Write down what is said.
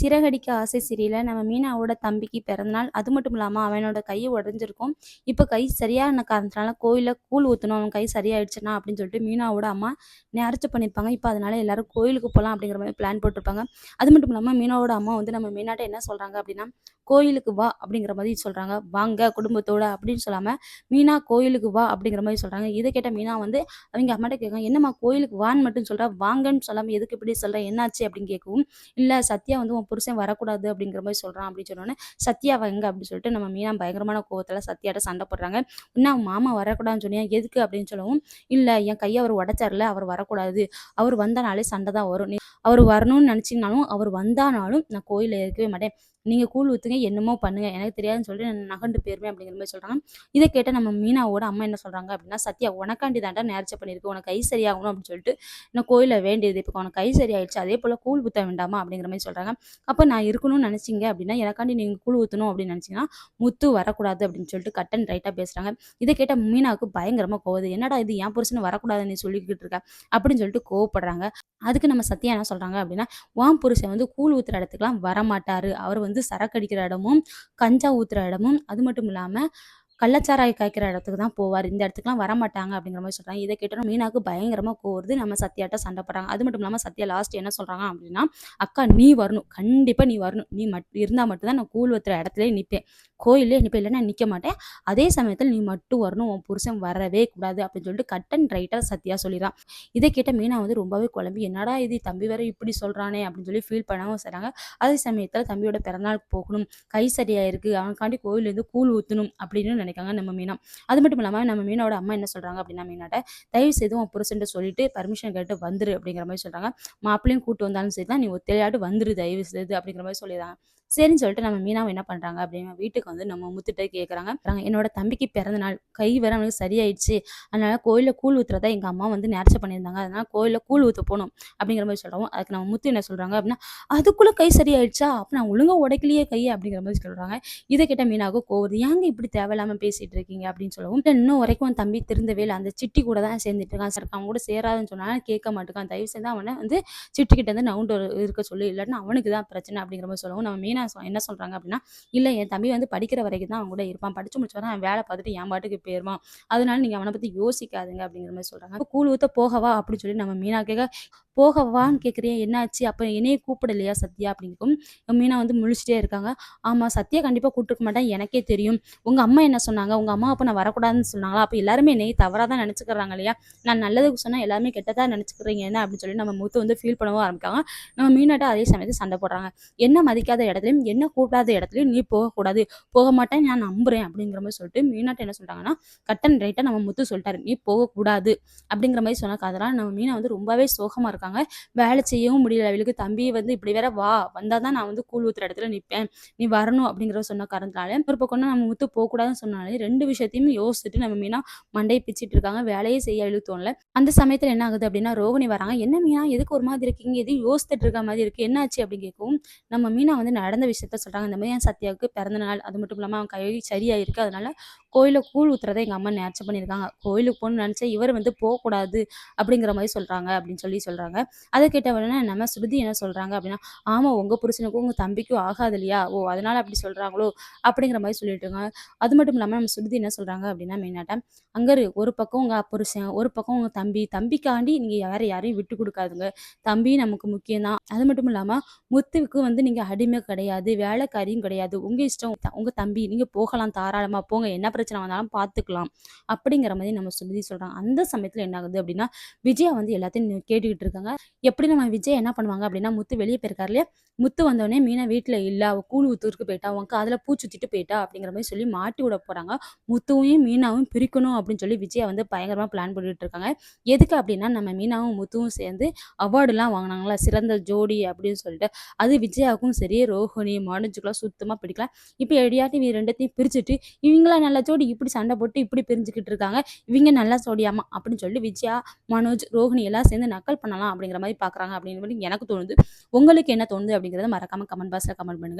சிறகடிக்க ஆசை சிறியில். நம்ம மீனாவோட தம்பிக்கு பிறந்தநாள். அது மட்டும் இல்லாமல் அவனோட கையை உடஞ்சிருக்கும். இப்போ கை சரியான காரணத்தினால கோயிலில் கூழ் ஊற்றணும் அவன் கை சரியாயிடுச்சுனா அப்படின்னு சொல்லிட்டு மீனாவோட அம்மா நேரச்சு பண்ணியிருப்பாங்க. இப்போ அதனால எல்லாரும் கோயிலுக்கு போகலாம் அப்படிங்கிற மாதிரி பிளான் போட்டிருப்பாங்க. அது மட்டும் இல்லாமல் மீனாவோட அம்மா வந்து நம்ம மீனாட்ட என்ன சொல்கிறாங்க அப்படின்னா கோயிலுக்கு வா அப்படிங்கிற மாதிரி சொல்கிறாங்க வாங்க குடும்பத்தோட அப்படின்னு சொல்லாமல் மீனா கோயிலுக்கு வா அப்படிங்கிற மாதிரி சொல்கிறாங்க இதை கேட்ட மீனா வந்து அவங்க அம்மாட்ட கேட்காங்க என்னம்மா கோயிலுக்கு வான்னு மட்டும் சொல்கிறா வாங்கன்னு சொல்லாமல் எதுக்கு இப்படி சொல்கிறேன் என்னாச்சு? அப்படின்னு கேட்கவும் இல்லை சத்யா வந்து உன் புருஷன் வரக்கூடாது அப்படிங்கிற மாதிரி சொல்கிறான் அப்படின்னு சொன்னோன்னே சத்யா வாங்க அப்படின்னு சொல்லிட்டு நம்ம மீனா பயங்கரமான கோவத்தில் சத்யாட்ட சண்டை போடுறாங்க. என்ன மாமா வரக்கூடாதுன்னு சொன்னியா? எதுக்கு? அப்படின்னு சொல்லவும் இல்லை என் கையை அவர் உடச்சார்ல அவர் வரக்கூடாது. அவர் வந்தனாலே சண்டை தான் வரும். அவர் வரணும்னு நினச்சிங்கனாலும் அவர் வந்தானாலும் நான் கோயிலில் இருக்கவே மாட்டேன். நீங்கள் கூழ் ஊற்றுங்க என்னமோ பண்ணுங்க. எனக்கு தெரியாதுன்னு சொல்லிட்டு நான் நகண்டு போயிருவேன் அப்படிங்கிற மாதிரி சொல்கிறாங்க இதை கேட்ட நம்ம மீனாவோட அம்மா என்ன சொல்கிறாங்க அப்படின்னா சத்யா உனக்காண்டி தாண்டா நேர்ச்சி பண்ணியிருக்கு. உனக்கு கை சரியாகணும் அப்படின்னு சொல்லிட்டு நான் கோயிலில் வேண்டியது இப்போ உனக்கு கை சரியாயிடுச்சு. அதே போல் கூழ் ஊற்ற வேண்டாமா? அப்படிங்கிற மாதிரி சொல்கிறாங்க அப்போ நான் இருக்கணும்னு நினச்சிங்க அப்படின்னா எனக்காண்டி நீங்கள் கூழ் ஊற்றணும் அப்படின்னு நினச்சிங்கன்னா முத்து வரக்கூடாது அப்படின்னு சொல்லிட்டு கட் அண்ட் ரைட்டாக பேசுகிறாங்க இதை கேட்ட மீனாவுக்கு பயங்கரமாக கோவது என்னடா இது? என் புருஷன் வரக்கூடாதுன்னு நீ சொல்லிக்கிட்டு இருக்க? அப்படின்னு சொல்லிட்டு கோவப்படுறாங்க. அதுக்கு நம்ம சத்யா என்ன சொல்கிறாங்க அப்படின்னா வாம் புருஷன் வந்து கூழ் ஊற்றுற இடத்துக்குலாம் வரமாட்டார். அவர் வந்து சரக்கு அடிக்கிற இடமும் கஞ்சா ஊற்றுற இடமும் அது மட்டும் இல்லாமல் கள்ளச்சாராய் காய்க்கிற இடத்துக்கு தான் போவார். இந்த இடத்துக்குலாம் வரமாட்டாங்க அப்படிங்கிற மாதிரி சொல்கிறாங்க இதை கேட்டோம் மீனாக்கு பயங்கரமாக கோருது. நம்ம சத்யாட்ட சண்டை போடுறாங்க. அது மட்டும் இல்லாமல் சத்யா லாஸ்ட் என்ன சொல்கிறாங்க அப்படின்னா அக்கா நீ வரணும். கண்டிப்பாக நீ வரணும். நீ மட் இருந்தால் மட்டும்தான் நான் கூழ் ஊற்றுற இடத்துலேயே நிற்பேன் கோயிலே நிற்பேன் இல்லைன்னா நிற்க மாட்டேன். அதே சமயத்தில் நீ மட்டும் வரணும். உன் புருஷன் வரவே கூடாது. அப்படின்னு சொல்லிட்டு கட் அண்ட் ரைட்டாக சத்யா சொல்லிடுறான் இதை கேட்ட மீனா வந்து ரொம்பவே குழம்பி என்னடா இது? தம்பி வேற இப்படி சொல்கிறானே அப்படின்னு சொல்லி ஃபீல் பண்ணாமல் செய்கிறாங்க அதே சமயத்தில் தம்பியோட பிறநாளுக்கு போகணும். கை சரியாக இருக்குது அவனுக்காண்டி கோயிலேருந்து கூழ் ஊற்றணும் அப்படின்னு நினைக்காங்க நம்ம மீனா அது மட்டும் இல்லாமல் நம்ம மீனோட அம்மா என்ன சொல்கிறாங்க அப்படின்னா மீனாட்ட தயவு செய்து உன் புருஷன்ட்டு சொல்லிட்டு பர்மிஷன் கேட்டு வந்துரு அப்படிங்கிற மாதிரி சொல்கிறாங்க மாப்பிள்ளையும் கூட்டு வந்தாலும் சரி தான் நீ ஒத்தையாட்டு வந்துரு தயவு செய்து அப்படிங்கிற மாதிரி சொல்லிடுறாங்க. சரின்னு சொல்லிட்டு நம்ம மீனாவை என்ன பண்ணுறாங்க அப்படின்னு வீட்டுக்கு வந்து நம்ம முத்துட்டு கேட்குறாங்க என்னோட தம்பிக்கு பிறந்த நாள். கை வேற அவனுக்கு சரியாயிடுச்சு. அதனால கோயிலில் கூழ் ஊற்றுறதா எங்கள் அம்மா வந்து நேர்ச்சை பண்ணியிருந்தாங்க. அதனால கோயிலில் கூழ் ஊற்ற போகணும் அப்படிங்கிற மாதிரி சொல்கிறோம் அதுக்கு நம்ம முத்து என்ன சொல்கிறாங்க அப்படின்னா அதுக்குள்ளே கை சரியாயிடுச்சா? அப்போ நான் ஒழுங்காக உடைக்கலையே கை அப்படிங்கிற மாதிரி சொல்கிறாங்க இதை கேட்ட மீனாவுக்கு கோவது ஏங்க இப்படி தேவையில்லாமல் பேசிகிட்டு இருக்கீங்க? அப்படின்னு சொல்லவும் இன்னும் வரைக்கும் தம்பி திருந்தவே இல்லை அந்த சிட்டி கூட தான் சேர்ந்துட்டு இருக்கான். சார் அவன் கூட சேராதுன்னு சொன்னாலும் கேட்க மாட்டேங்கான் தயவு செய்து அவனை வந்து சிட்டிக்கிட்ட இருந்து நவுண்டு இருக்க சொல்லி. இல்லைன்னா அவனுக்கு தான் பிரச்சனை அப்படிங்கிற மாதிரி சொல்லவும் நம்ம மீன் என்ன சொல்கிறாங்க அப்படின்னா இல்லை என் தம்பி வந்து படிக்கிற வரைக்கும் தான் அவன் கூட இருப்பான். படிச்சு முடிச்சு அவன் வேலை பார்த்துட்டு என் பாட்டுக்கு போயிருவான். அதனால நீங்கள் அவனை பற்றி யோசிக்காதுங்க. அப்படிங்கிற மாதிரி சொல்கிறாங்க கூழ் ஊற்ற போகவா? அப்படின்னு சொல்லி நம்ம மீனா கேட்க போகவான்னு கேட்குறியா என்னாச்சு? அப்போ என்னையே கூப்பிடலையா சத்யா? அப்படிங்கும் மீனா வந்து முழிச்சிட்டே இருக்காங்க. ஆமாம் சத்யா கண்டிப்பாக கூப்பிட்டுருக்க மாட்டேன் எனக்கே தெரியும். உங்கள் அம்மா என்ன சொன்னாங்க? உங்கள் அம்மா அப்போ நான் வரக்கூடாதுன்னு சொன்னாங்களா? அப்போ எல்லாருமே என்னை தவறாக தான் நினச்சிக்கிறாங்க இல்லையா? நான் நல்லதுக்கு சொன்னால் எல்லாருமே கெட்டதாக நினச்சிக்கிறீங்க என்ன அப்படின்னு சொல்லி நம்ம மூத்த வந்து ஃபீல் பண்ணவும் ஆரம்பிக்காங்க. நம்ம மீனாட்ட அதே சமயத்தில் சண்டை போடுறாங்க. என்ன மதிக்காத இடத்துலையும் என்ன கூப்பிடாத இடத்துலையும் நீ போகக்கூடாது போக மாட்டேன் நான் நம்புறேன் அப்படிங்கிற மாதிரி சொல்லிட்டு மீனாட்ட என்ன சொல்கிறாங்கன்னா கட்டன் ரைட்டாக நம்ம முத்து சொல்லிட்டாரு. நீ போகக்கூடாது. அப்படிங்கிற மாதிரி சொன்ன அதெல்லாம் நம்ம மீனா வந்து ரொம்பவே சோகமாக இருக்காங்க. வேலை செய்யவும் முடியல. அவளுக்கு தம்பி வந்து இப்படி வேற வா. வந்தால் தான் நான் வந்து கூழ் ஊத்துற இடத்துல நிற்பேன் நீ வரணும் அப்படிங்கிற சொன்ன காரணத்தினால ஒரு பக்கம் நம்ம முத்து போகக்கூடாதுன்னு சொன்னாலே ரெண்டு விஷயத்தையும் யோசிச்சுட்டு நம்ம மீனா மண்டையை பிச்சுட்டு இருக்காங்க. வேலையே செய்ய தோணல அந்த சமயத்தில் என்ன ஆகுது அப்படின்னா ரோகிணி வராங்க. என்ன மீனா? எதுக்கு ஒரு மாதிரி இருக்கீங்க? எதுவும் யோசித்துட்டு இருக்க மாதிரி இருக்கு. என்னாச்சு? அப்படின்னு கேட்கவும் நம்ம மீனா வந்து நடந்த விஷயத்த சொல்றாங்க. இந்த மாதிரி என் சத்யாவுக்கு பிறந்த நாள்? அது மட்டும் இல்லாமல் அவன் கை சரியாயிருக்கு. அதனால கோயிலில் கூழ் ஊத்துறதை எங்கள் அம்மா நேர்ச்சி பண்ணியிருக்காங்க. கோயிலுக்கு போகணும்னு நினச்சா இவர் வந்து போகக்கூடாது அப்படிங்கிற மாதிரி சொல்கிறாங்க அப்படின்னு சொல்லி சொல்கிறாங்க அதை கேட்ட உடனே நம்ம ஸ்ருதி என்ன சொல்கிறாங்க அப்படின்னா ஆமாம் உங்கள் புருஷனுக்கும் உங்கள் தம்பிக்கும் ஆகாது இல்லையா? ஓ அதனால் அப்படி சொல்கிறாங்களோ அப்படிங்கிற மாதிரி சொல்லிட்டுங்க அது மட்டும் இல்லாமல் நம்ம ஸ்ருதி என்ன சொல்கிறாங்க அப்படின்னா மெயினாட்டம் அங்கே ஒரு பக்கம் உங்கள் புருஷன் ஒரு பக்கம் உங்கள் தம்பி. தம்பிக்காண்டி நீங்கள் வேறு யாரையும் விட்டு கொடுக்காதுங்க. தம்பி நமக்கு முக்கியம்தான் அது மட்டும் இல்லாமல் முத்துவுக்கு வந்து நீங்கள் அடிமை கிடையாது வேலைக்காரியும் கிடையாது. உங்கள் இஷ்டம் உங்கள் தம்பி நீங்கள் போகலாம் தாராளமாக போங்க. என்ன பிரச்சனை வந்தாலும் பார்த்துக்கலாம். அப்படிங்கிற மாதிரி நம்ம சுமதி சொல்கிறாங்க அந்த சமயத்தில் என்ன ஆகுது அப்படின்னா விஜயா வந்து எல்லாத்தையும் கேட்டுக்கிட்டு இருக்காங்க. எப்படி நம்ம விஜய் என்ன பண்ணுவாங்க அப்படின்னா முத்து வெளியே போயிருக்காரு இல்லையா? முத்து வந்தோடனே மீனா வீட்டில் இல்லை அவள் கூழ் ஊத்துருக்கு போயிட்டா உனக்கு அதில் பூ சுற்றிட்டு போயிட்டா அப்படிங்கிற மாதிரி சொல்லி மாட்டி விட போகிறாங்க முத்துவையும் மீனாவும் பிரிக்கணும் அப்படின்னு சொல்லி விஜயா வந்து பயங்கரமாக பிளான் பண்ணிட்டு இருக்காங்க. எதுக்கு அப்படின்னா நம்ம மீனாவும் முத்துவும் சேர்ந்து அவார்டுலாம் வாங்கினாங்களா? சிறந்த ஜோடி அப்படின்னு சொல்லிட்டு. அது விஜயாவுக்கும் சரி ரோஹிணி மனோஜுக்கெல்லாம் சுத்தமாக பிடிக்கல. இப்போ எடியாட்டி இவங்க ரெண்டத்தையும் பிரிச்சுட்டு இவங்களாம் நல்ல ஜோடி இப்படி சண்டை போட்டு இப்படி பிரிஞ்சுக்கிட்டு இருக்காங்க. இவங்க நல்லா சோடியாமா? அப்படின்னு சொல்லி விஜயா மனோஜ் ரோஹிணி எல்லாம் சேர்ந்து நக்கல் பண்ணலாம் அப்படிங்கிற மாதிரி பார்க்குறாங்க அப்படின்னு எனக்கு தோணுது. உங்களுக்கு என்ன தோணுது அப்படிங்கிறத மறக்காமல் கமெண்ட் பாக்ஸில் கமெண்ட் பண்ணுங்கள்